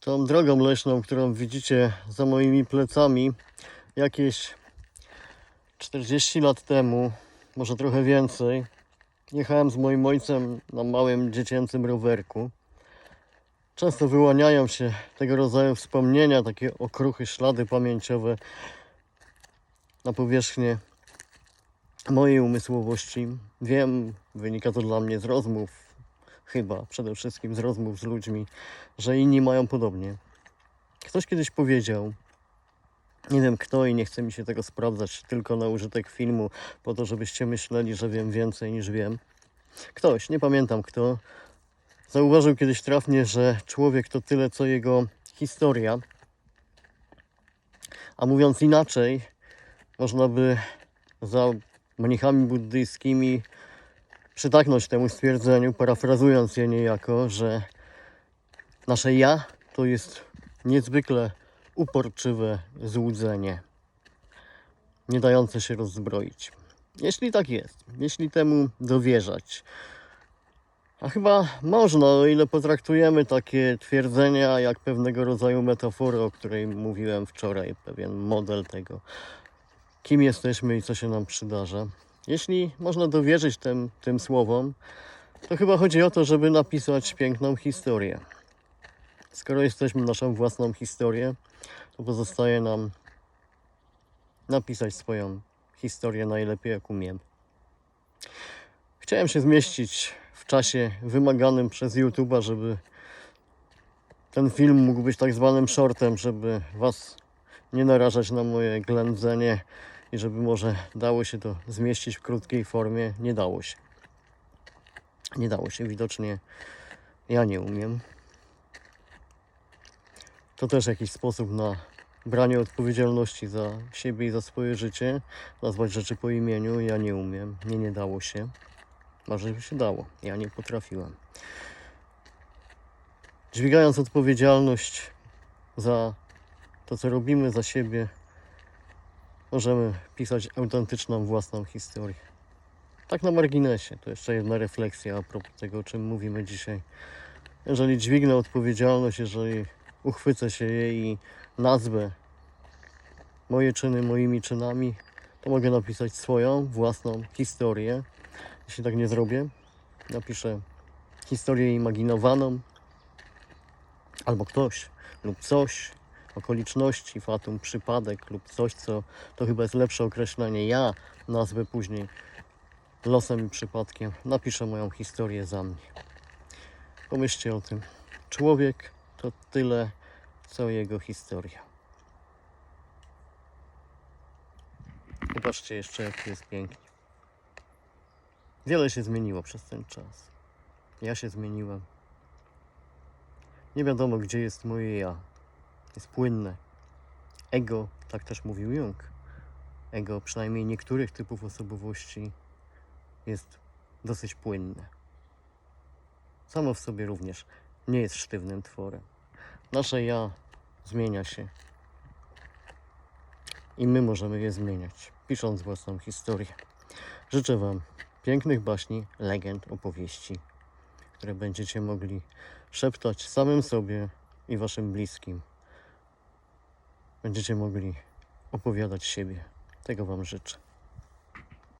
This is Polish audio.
Tą drogą leśną, którą widzicie za moimi plecami, jakieś 40 lat temu, może trochę więcej, jechałem z moim ojcem na małym dziecięcym rowerku. Często wyłaniają się tego rodzaju wspomnienia, takie okruchy, ślady pamięciowe na powierzchnię mojej umysłowości. Wiem, wynika to dla mnie z rozmów, chyba przede wszystkim z rozmów z ludźmi, że inni mają podobnie. Ktoś kiedyś powiedział, nie wiem kto i nie chce mi się tego sprawdzać, tylko na użytek filmu, po to, żebyście myśleli, że wiem więcej niż wiem. Ktoś, nie pamiętam kto, zauważył kiedyś trafnie, że człowiek to tyle, co jego historia. A mówiąc inaczej, można by za mnichami buddyjskimi przytaknąć temu stwierdzeniu, parafrazując je niejako, że nasze ja to jest niezwykle uporczywe złudzenie, nie dające się rozzbroić. Jeśli tak jest, jeśli temu dowierzać, a chyba można, o ile potraktujemy takie twierdzenia jak pewnego rodzaju metaforę, o której mówiłem wczoraj, pewien model tego, kim jesteśmy i co się nam przydarza. Jeśli można dowierzyć tym, tym słowom, to chyba chodzi o to, żeby napisać piękną historię. Skoro jesteśmy naszą własną historię, to pozostaje nam napisać swoją historię najlepiej jak umiem. Chciałem się zmieścić w czasie wymaganym przez YouTube'a, żeby ten film mógł być tak zwanym shortem, żeby Was nie narażać na moje ględzenie i żeby może dało się to zmieścić w krótkiej formie. Nie dało się. Nie dało się, widocznie ja nie umiem. To też jakiś sposób na branie odpowiedzialności za siebie i za swoje życie. Nazwać rzeczy po imieniu. Ja nie umiem. Nie, nie dało się. Może się dało. Ja nie potrafiłem. Dźwigając odpowiedzialność za to, co robimy, za siebie, możemy pisać autentyczną własną historię. Tak na marginesie, to jeszcze jedna refleksja a propos tego, o czym mówimy dzisiaj. Jeżeli dźwignę odpowiedzialność, jeżeli uchwycę się jej i nazwę moje czyny moimi czynami, to mogę napisać swoją własną historię. Jeśli tak nie zrobię, napiszę historię imaginowaną, albo ktoś lub coś, okoliczności, fatum, przypadek lub coś, co to chyba jest lepsze określenie. Ja nazwę później losem i przypadkiem. Napiszę moją historię za mnie. Pomyślcie o tym. Człowiek to tyle, co jego historia. Popatrzcie jeszcze, jak jest pięknie. Wiele się zmieniło przez ten czas. Ja się zmieniłem. Nie wiadomo, gdzie jest moje ja. Jest płynne. Ego, tak też mówił Jung. Ego, przynajmniej niektórych typów osobowości, jest dosyć płynne. Samo w sobie również nie jest sztywnym tworem. Nasze ja zmienia się. I my możemy je zmieniać, pisząc własną historię. Życzę Wam pięknych baśni, legend, opowieści, które będziecie mogli szeptać samym sobie i Waszym bliskim. Będziecie mogli opowiadać siebie. Tego Wam życzę.